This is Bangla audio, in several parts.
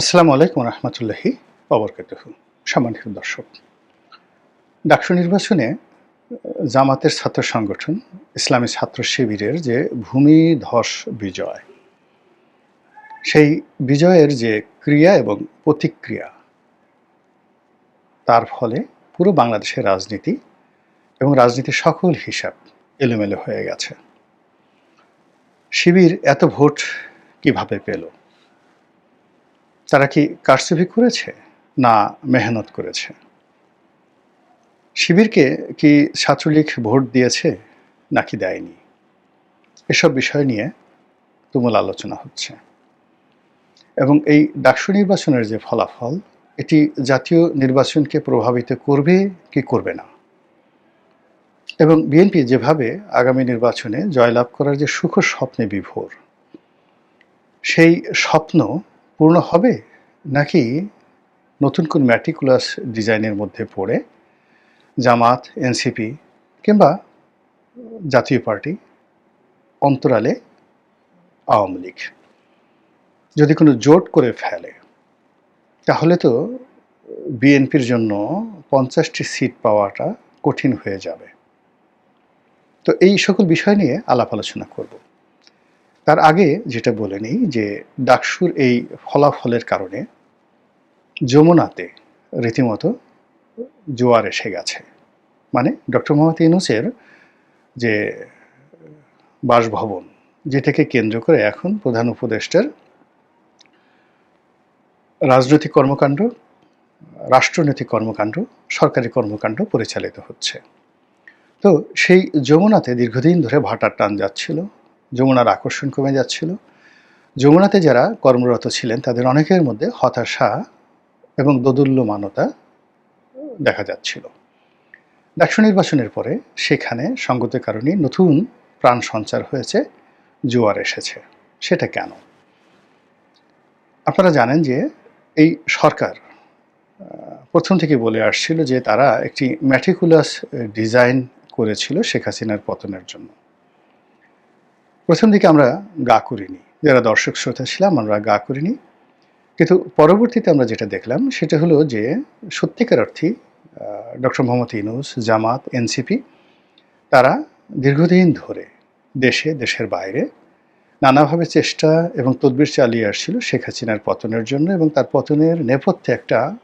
আসসালামু আলাইকুম রহমতুল্লাহি অবরকাতুহ সম্মানিত দর্শক, ডাকসু নির্বাচনে জামাতের ছাত্র সংগঠন, ইসলামী ছাত্র শিবিরের যে ভূমি ধস বিজয়, সেই বিজয়ের যে ক্রিয়া এবং প্রতিক্রিয়া, তার ফলে পুরো বাংলাদেশের রাজনীতি এবং রাজনীতির সকল হিসাব এলোমেলো হয়ে গেছে। শিবির এত ভোট কীভাবে পেল? তারা কি কারচুপি করেছে না মেহনত করেছে? শিবিরকে কি ছাত্রলীগ ভোট দিয়েছে নাকি দেয়নি? এসব বিষয় নিয়ে তুমুল আলোচনা হচ্ছে। এবং এই ডাকসু নির্বাচনের যে ফলাফল, এটি জাতীয় নির্বাচনকে প্রভাবিত করবে কি করবে না? এবং বিএনপি যেভাবে আগামী নির্বাচনে জয়লাভ করার যে সুখ স্বপ্নে বিভোর, সেই স্বপ্ন পূর্ণ হবে নাকি নতুন কোন ম্যাটিকুলাস ডিজাইনের মধ্যে পড়ে? জামাত, এনসিপি কিংবা জাতীয় পার্টি অন্তরালে আওয়ামী লীগ যদি কোনো জোট করে ফেলে, তাহলে তো বিএনপির জন্য পঞ্চাশটি সিট পাওয়াটা কঠিন হয়ে যাবে। তো এই সকল বিষয় নিয়ে আলাপ আলোচনা করব। তার আগে যেটা বলে নিই যে ডাকসুর এই ফলাফলের কারণে যমুনাতে রীতিমতো জোয়ার এসে গেছে। মানে ডক্টর মোহাম্মদ ইউনুসের যে বাসভবন যেটাকে কেন্দ্র করে এখন প্রধান উপদেষ্টার রাজনৈতিক কর্মকাণ্ড, রাষ্ট্রনৈতিক কর্মকাণ্ড, সরকারি কর্মকাণ্ড পরিচালিত হচ্ছে। তো সেই যমুনাতে দীর্ঘদিন ধরে ভাটার টান যাচ্ছিল। যমুনার আকর্ষণ কমে যাচ্ছিল। যমুনাতে যারা কর্মরত ছিলেন, তাদের অনেকের মধ্যে হতাশা এবং দোদুল্যমানতা দেখা যাচ্ছিল। ডাকসু নির্বাচনের পরে সেখানে সঙ্গতের কারণে নতুন প্রাণ সঞ্চার হয়েছে, জোয়ার এসেছে। সেটা কেন? আপনারা জানেন যে এই সরকার প্রথম থেকে বলে আসছিল যে তারা একটি ম্যাটিকুলাস ডিজাইন করেছিল শেখ হাসিনার পতনের জন্য। প্রথম দিকে আমরা গা করিনি। যারা দর্শক শ্রোতা ছিলাম, আমরা গা করিনি। কিন্তু পরবর্তীতে আমরা যেটা দেখলাম, সেটা হলো যে সত্যিকার অর্থেই ডক্টর মোহাম্মদ ইনুস জামাত, এনসিপি, তারা দীর্ঘদিন ধরে দেশে, দেশের বাইরে নানাভাবে চেষ্টা এবং তদবির চালিয়ে আসছিল শেখ হাসিনার পতনের জন্য এবং তার পতনের নেপথ্যে একটা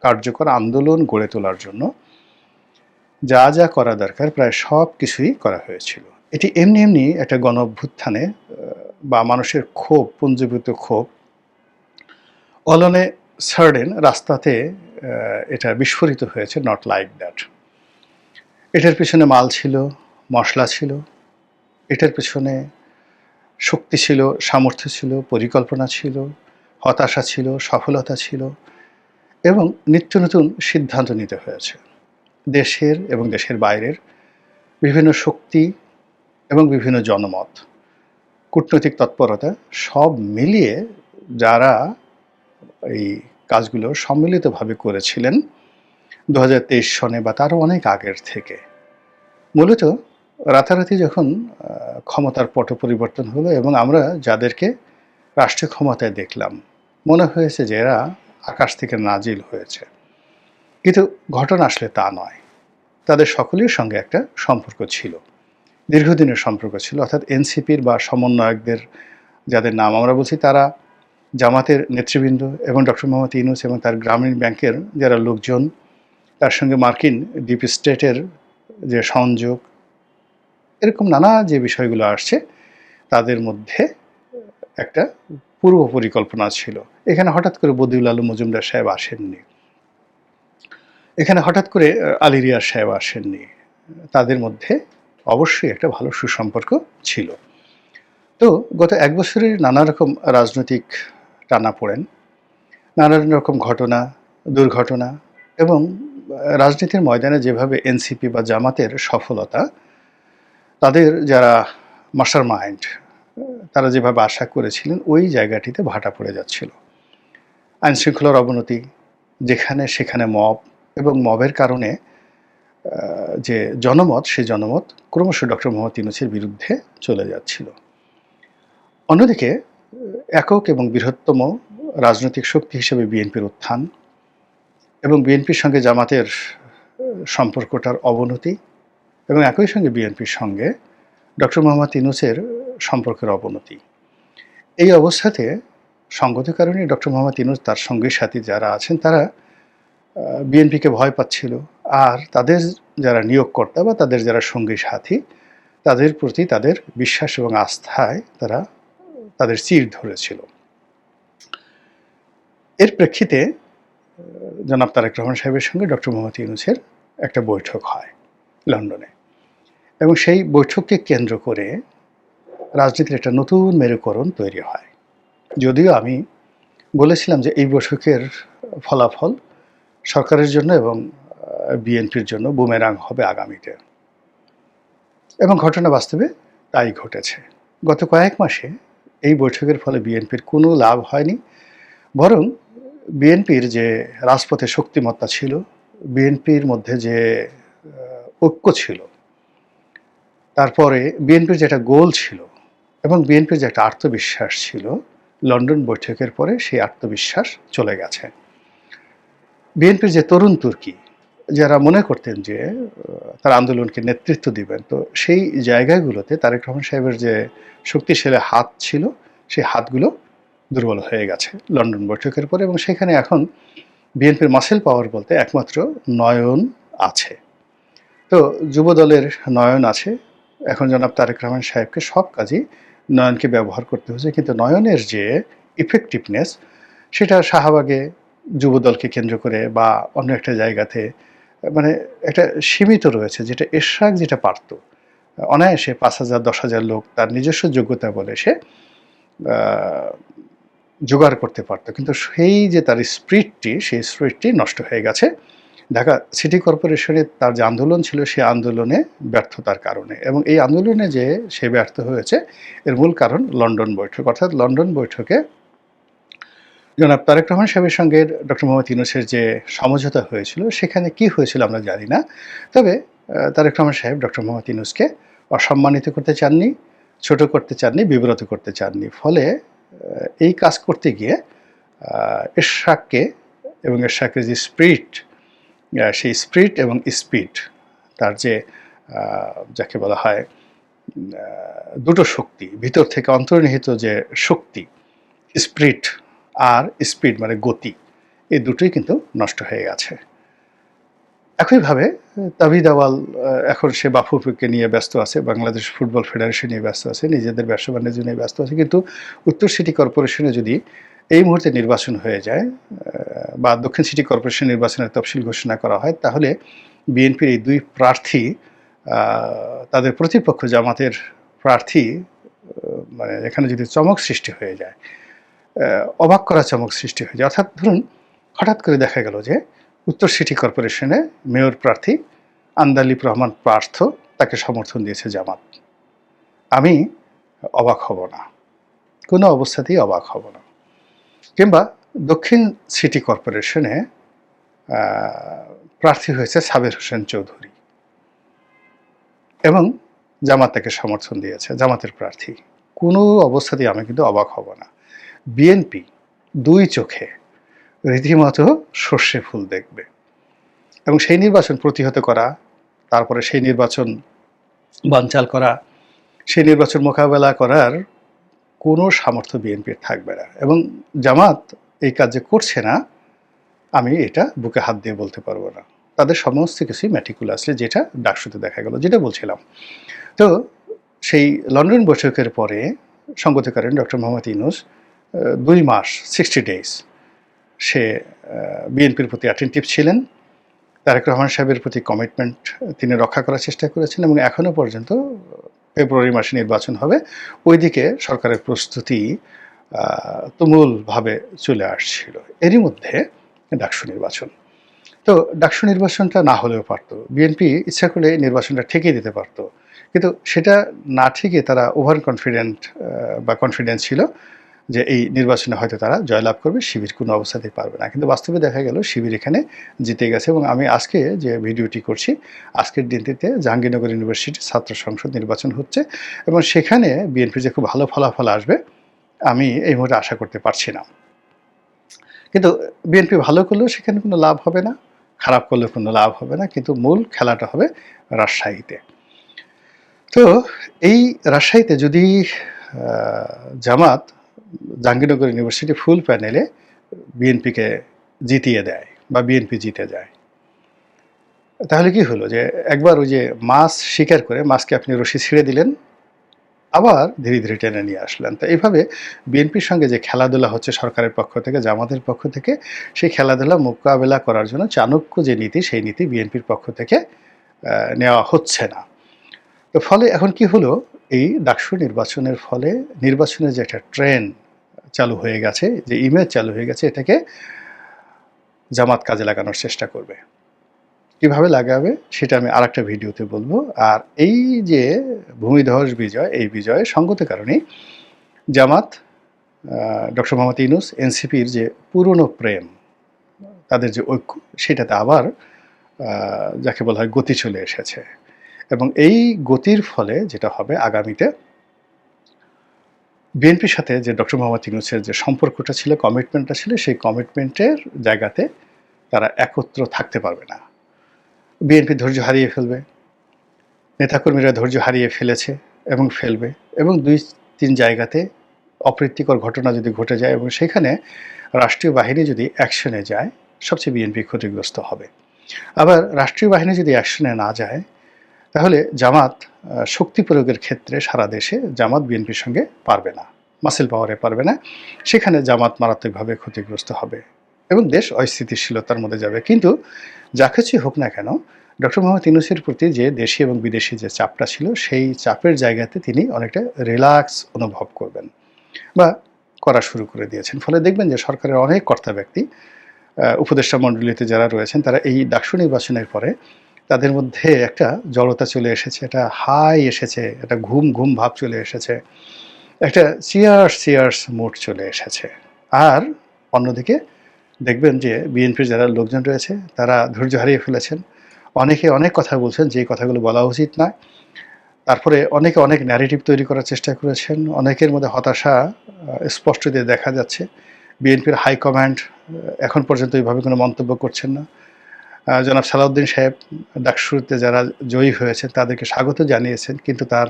কার্যকর আন্দোলন গড়ে তোলার জন্য। যা যা করা দরকার, প্রায় সব কিছুই করা হয়েছিল। এটি এমনি এমনি একটা গণ অভ্যুত্থানে বা মানুষের ক্ষোভ, পুঞ্জীভূত ক্ষোভ, অলনে সার্ডেন রাস্তাতে এটা বিস্ফোরিত হয়েছে নট লাইক দ্যাট এটার পিছনে মাল ছিল, মশলা ছিল, এটার পিছনে শক্তি ছিল, সামর্থ্য ছিল, পরিকল্পনা ছিল, হতাশা ছিল, সফলতা ছিল, এবং নিত্য নতুন সিদ্ধান্ত নিতে হয়েছে। দেশের এবং দেশের বাইরের বিভিন্ন শক্তি এবং বিভিন্ন জনমত, কূটনৈতিক তৎপরতা সব মিলিয়ে যারা এই কাজগুলো সম্মিলিতভাবে করেছিলেন দু হাজার তেইশ সনে বা তারও অনেক আগের থেকে, মূলত রাতারাতি যখন ক্ষমতার পট পরিবর্তন হলো এবং আমরা যাদেরকে রাষ্ট্রীয় ক্ষমতায় দেখলাম, মনে হয়েছে যে এরা আকাশ থেকে নাজিল হয়েছে। কিন্তু ঘটনা আসলে তা নয়। তাদের সকলের সঙ্গে একটা সম্পর্ক ছিল। দীর্ঘদিনের সম্পর্ক ছিল, অর্থাৎ এনসিপির বা সমন্বয়কদের যাদের নাম আমরা বলছি, তারা জামাতের নেতৃবৃন্দ এবং ডক্টর মোহাম্মদ ইউনুস এবং তার গ্রামীণ ব্যাংকের যারা লোকজন, তার সঙ্গে মার্কিন ডিপ স্টেটের যে সংযোগ, এরকম নানা যে বিষয়গুলো আসছে, তাদের মধ্যে একটা পূর্ব পরিকল্পনা ছিল। এখানে হঠাৎ করে বদিউল আলম মজুমদার সাহেব আসেননি। এখানে হঠাৎ করে আলিরিয়া সাহেব আসেননি। তাদের মধ্যে অবশ্যই একটা ভালো সুসম্পর্ক ছিল। তো গত এক বছরের নানা রকম রাজনৈতিক টানা পড়েন নানান রকম ঘটনা, দুর্ঘটনা এবং রাজনীতির ময়দানে যেভাবে এনসিপি বা জামাতের সফলতা, তাদের যারা মাস্টার মাইন্ড, তারা যেভাবে আশা করেছিলেন, ওই জায়গাটিতে ভাটা পড়ে যাচ্ছিল। আইনশৃঙ্খলার অবনতি, যেখানে সেখানে মব এবং মবের কারণে যে জনমত সেই জনমত ক্রমশ ডক্টর মোহাম্মদ ইউনুসের বিরুদ্ধে চলে যাচ্ছিল। অন্যদিকে, একক এবং বৃহত্তম রাজনৈতিক শক্তি হিসেবে বিএনপির উত্থান এবং বিএনপির সঙ্গে জামাতের সম্পর্কটার অবনতি এবং একই সঙ্গে বিএনপির সঙ্গে ডক্টর মোহাম্মদ ইনুসের সম্পর্কের অবনতি। এই অবস্থাতে সঙ্গত কারণে ডক্টর মোহাম্মদ ইনুস তার সঙ্গী সাথী যারা আছেন, তারা বিএনপিকে ভয় পাচ্ছিল। আর তাদের যারা নিয়োগকর্তা বা তাদের যারা সঙ্গী সাথী, তাদের প্রতি তাদের বিশ্বাস এবং আস্থায় তারা তাদের চির ধরেছিল। এর প্রেক্ষিতে জনাব তারেক রহমান সাহেবের সঙ্গে ডক্টর মোহাম্মদ ইউনুসের একটা বৈঠক হয় লন্ডনে। এবং সেই বৈঠককে কেন্দ্র করে রাজনীতির একটা নতুন মেরুকরণ তৈরি হয়। যদিও আমি বলেছিলাম যে এই বৈঠকের ফলাফল সরকারের জন্য এবং বিএনপির জন্য বুমেরাং হবে আগামীতে। এবং ঘটনা বাস্তবে তাই ঘটেছে। গত কয়েক মাসে এই বৈঠকের ফলে বিএনপির কোনো লাভ হয়নি। বরং বিএনপির যে রাজপথে শক্তিমত্তা ছিল, বিএনপির মধ্যে যে ঐক্য ছিল, তারপরে বিএনপির যে একটা গোল ছিল এবং বিএনপির যে একটা আত্মবিশ্বাস ছিল, লন্ডন বৈঠকের পরে সেই আত্মবিশ্বাস চলে গেছে। বিএনপির যে তরুণ তুর্কি, যারা মনে করতেন যে তার আন্দোলনকে নেতৃত্ব দিবেন, তো সেই জায়গাগুলোতে তারেক রহমান সাহেবের যে শক্তিশালী হাত ছিল, সেই হাতগুলো দুর্বল হয়ে গেছে লন্ডন বৈঠকের পরে এবং সেখানে এখন বিএনপির মাসেল পাওয়ার বলতে একমাত্র নয়ন আছে। তো যুব দলের নয়ন আছে, এখন জনাব তারেক রহমান সাহেবকে সব কাজই নয়নকে ব্যবহার করতে হচ্ছে কিন্তু নয়নের যে ইফেক্টিভনেস সেটা শাহবাগে যুবদলকে কেন্দ্র করে বা অন্য একটা জায়গাতে মানে একটা সীমিত রয়েছে, যেটা এরশাক যেটা পারত। অনায়াসে পাঁচ হাজার, দশ হাজার লোক তার নিজস্ব যোগ্যতা বলে সে জোগাড় করতে পারত। কিন্তু সেই যে তার স্প্রিটটি, সেই স্প্রিটটি নষ্ট হয়ে গেছে। ঢাকা সিটি কর্পোরেশনের তার যে আন্দোলন ছিল সেই আন্দোলনে ব্যর্থতার কারণে এবং এই আন্দোলনে যে সে ব্যর্থ হয়েছে, এর মূল কারণ লন্ডন বৈঠক। অর্থাৎ লন্ডন বৈঠকে জনাব তারেক রহমান সাহেবের সঙ্গে ডক্টর মোহাম্মদ ইউনুসের যে সমঝোতা হয়েছিল, সেখানে কি হয়েছিল আমরা জানি না। তবে তারেক রহমান সাহেব ডক্টর মোহাম্মদ ইউনুসকে অসম্মানিত করতে চাননি, ছোট করতে চাননি, বিব্রত করতে চাননি। ফলে এই কাজ করতে গিয়ে এরশাককে এবং এরশাকের যে স্প্রিট সেই স্প্রিট এবং স্পিড তার যে যাকে বলা হয় দুটো শক্তি, ভিতর থেকে অন্তর্নিহিত যে শক্তি স্প্রিট আর স্পিড মানে গতি, এই দুটোই কিন্তু নষ্ট হয়ে গেছে। একইভাবে, তাবিদ আওয়াল এখন সে বাফুফুকে নিয়ে ব্যস্ত আছে, বাংলাদেশ ফুটবল ফেডারেশন নিয়ে ব্যস্ত আছে, নিজেদের ব্যবসা বাণিজ্য নিয়ে ব্যস্ত আছে, কিন্তু উত্তর সিটি কর্পোরেশনে যদি এই মুহূর্তে নির্বাচন হয়ে যায় বা দক্ষিণ সিটি কর্পোরেশন নির্বাচনের তফসিল ঘোষণা করা হয়, তাহলে বিএনপির এই দুই প্রার্থী তাদের প্রতিপক্ষ জামাতের প্রার্থী মানে এখানে যদি চমক সৃষ্টি হয়ে যায় অবাক করা চমক সৃষ্টি হয়েছে। অর্থাৎ ধরুন, হঠাৎ করে দেখা গেল যে উত্তর সিটি কর্পোরেশনে মেয়র প্রার্থী আন্দালিপ রহমান পার্থ তাকে সমর্থন দিয়েছে জামাত। আমি অবাক হব না। কোনো অবস্থাতেই অবাক হব না। কিংবা দক্ষিণ সিটি কর্পোরেশনে প্রার্থী হয়েছে সাবের হোসেন চৌধুরী এবং জামাত তাকে সমর্থন দিয়েছে, জামাতের প্রার্থী। কোনো অবস্থাতেই আমি কিন্তু অবাক হব না। বিএনপি দুই চোখে রীতিমতো সর্ষে ফুল দেখবে। এবং সেই নির্বাচন প্রতিহত করা, তারপরে সেই নির্বাচন বানচাল করা, সেই নির্বাচন মোকাবেলা করার কোনো সামর্থ্য বিএনপির থাকবে না। এবং জামাত এই কাজ যে করছে না, আমি এটা বুকে হাত দিয়ে বলতে পারব না। তাদের সমস্ত কিছুই ম্যাটিকুলাসলি যেটা ডাকসুতে দেখা গেল, যেটা বলছিলাম। তো সেই লন্ডন বৈঠকের পরে সঙ্গত করেন ডক্টর মোহাম্মদ ইনুস দুই মাস সিক্সটি ডেজ সে বিএনপির প্রতি অ্যাটেন্টিভ ছিলেন। তারেক রহমান সাহেবের প্রতি কমিটমেন্ট তিনি রক্ষা করার চেষ্টা করেছেন এবং এখনও পর্যন্ত ফেব্রুয়ারি মাসে নির্বাচন হবে। ওইদিকে সরকারের প্রস্তুতি তুমুলভাবে চলে আসছিল। এরই মধ্যে ডাকসু নির্বাচন। তো ডাকসু নির্বাচনটা না হলেও পারতো। বিএনপি ইচ্ছা করলে নির্বাচনটা ঠেকিয়ে দিতে পারতো। কিন্তু সেটা না ঠিকই তারা ওভার কনফিডেন্ট বা কনফিডেন্স ছিল। যে এই নির্বাচনে হয়তো তারা জয়লাভ করবে, শিবির কোনো অবস্থাতেই পারবে না। কিন্তু বাস্তবে দেখা গেল শিবির এখানে জিতে গেছে এবং আমি আজকে যে ভিডিওটি করছি, আজকের দিনটিতে জাহাঙ্গীরনগর ইউনিভার্সিটি ছাত্র সংসদ নির্বাচন হচ্ছে এবং সেখানে বিএনপি যে খুব ভালো ফলাফল আসবে, আমি এই মুহূর্তে আশা করতে পারছি না। কিন্তু বিএনপি ভালো করলেও সেখানে কোনো লাভ হবে না, খারাপ করলেও কোনো লাভ হবে না, কিন্তু মূল খেলাটা হবে রাজশাহীতে। তো এই রাজশাহীতে যদি জামাত জাহাঙ্গীরনগর ইউনিভার্সিটি ফুল প্যানেলে বিএনপিকে জিতিয়ে দেয় বা বিএনপি জিতে যায়। তাহলে কি হলো যে একবার ওই যে মাছ শিকার করে মাছকে আপনি রশি ছিঁড়ে দিলেন, আবার ধীরে ধীরে টেনে নিয়ে আসলেন। তো এইভাবে বিএনপির সঙ্গে যে খেলাধুলা হচ্ছে সরকারের পক্ষ থেকে, জামাতের পক্ষ থেকে, সেই খেলাধুলা মোকাবেলা করার জন্য চাণক্য যে নীতি, সেই নীতি বিএনপির পক্ষ থেকে নেওয়া হচ্ছে না। তো ফলে এখন কি হলো এই ডাকসু নির্বাচনের ফলে নির্বাচনের যে একটা ট্রেন চালু হয়ে গেছে, যে ইমেজ চালু হয়ে গেছে, এটাকে জামাত কাজে লাগানোর চেষ্টা করবে। কীভাবে লাগাবে সেটা আমি আর একটা ভিডিওতে বলব। আর এই যে ভূমিধস বিজয়, এই বিজয়ের সঙ্গত কারণেই জামাত ডক্টর মোহাম্মদ ইউনুস, এনসিপির যে পুরনো প্রেম, তাদের যে ঐক্য, সেটাতে আবার যাকে বলা হয় গতি চলে এসেছে। এবং এই গতির ফলে যেটা হবে আগামীতে, বিএনপির সাথে যে ডক্টর মোহাম্মদ ইউনুসের যে সম্পর্কটা ছিল কমিটমেন্টটা ছিল, সেই কমিটমেন্টের জায়গাতে তারা একত্র থাকতে পারবে না। বিএনপি ধৈর্য হারিয়ে ফেলবে, নেতাকর্মীরা ধৈর্য হারিয়ে ফেলেছে এবং ফেলবে এবং দুই, তিন জায়গাতে অপ্রীতিকর ঘটনা যদি ঘটে যায় এবং সেখানে রাষ্ট্রীয় বাহিনী যদি অ্যাকশনে যায়, সবচেয়ে বিএনপি ক্ষতিগ্রস্ত হবে। আবার রাষ্ট্রীয় বাহিনী যদি অ্যাকশনে না যায় তাহলে জামাত শক্তি প্রয়োগের ক্ষেত্রে সারা দেশে জামাত বিএনপির সঙ্গে পারবে না মাসেল পাওয়ারে পারবে না। সেখানে জামাত মারাত্মকভাবে ক্ষতিগ্রস্ত হবে এবং দেশ অস্থিতিশীলতার মধ্যে যাবে। কিন্তু যা কিছুই হোক না কেন ডক্টর মোহাম্মদ ইউনুসের প্রতি যে দেশি এবং বিদেশি যে চাপটা ছিল, সেই চাপের জায়গাতে তিনি অনেকটা রিল্যাক্স অনুভব করবেন বা করা শুরু করে দিয়েছেন। ফলে দেখবেন যে সরকারের অনেক কর্তা ব্যক্তি উপদেষ্টা মণ্ডলীতে যারা রয়েছেন, তারা এই ডাকসু নির্বাচনের পরে তাদের মধ্যে একটা জড়তা চলে এসেছে একটা হাই এসেছে একটা ঘুম ঘুম ভাব চলে এসেছে একটা চিয়ার্স চিয়ার্স মুড চলে এসেছে। আর অন্যদিকে দেখবেন যে বিএনপির যারা লোকজন রয়েছে তারা ধৈর্য হারিয়ে ফেলেছেন। অনেকে অনেক কথা বলছেন যে কথাগুলো বলা উচিত নয়। তারপরে অনেকে অনেক ন্যারেটিভ তৈরি করার চেষ্টা করেছেন অনেকের মধ্যে হতাশা আহ, স্পষ্ট দিয়ে দেখা যাচ্ছে। বিএনপির হাইকমান্ড এখন পর্যন্ত এইভাবে কোনো মন্তব্য করছেন না। জনাব সালাউদ্দিন সাহেব ডাকসুরতে যারা জয়ী হয়েছেন, তাদেরকে স্বাগত জানিয়েছেন। কিন্তু তার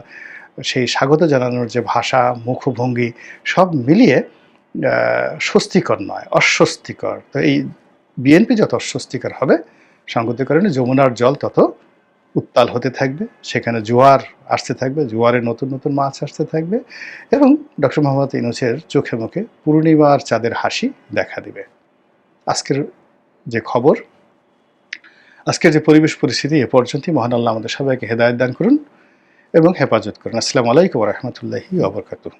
সেই স্বাগত জানানোর যে ভাষা, মুখভঙ্গি সব মিলিয়ে স্বস্তিকর নয়, অস্বস্তিকর। তো এই বিএনপি যত অস্বস্তিকর হবে সঙ্গতির কারণে যমুনার জল তত উত্তাল হতে থাকবে, সেখানে জোয়ার আসতে থাকবে, জোয়ারে নতুন নতুন মাছ আসতে থাকবে এবং ডক্টর মোহাম্মদ ইনুসের চোখে মুখে পূর্ণিমার চাঁদের হাসি দেখা দিবে। আজকের যে খবর আজকের যে পরিবেশ পরিস্থিতি এ পর্যন্তই, মহান আল্লাহ আমাদের সবাইকে হেদায়ত দান করুন এবং হেফাজত করুন। আসসালামু আলাইকুম রহমতুল্লাহি ওবরকাতুহ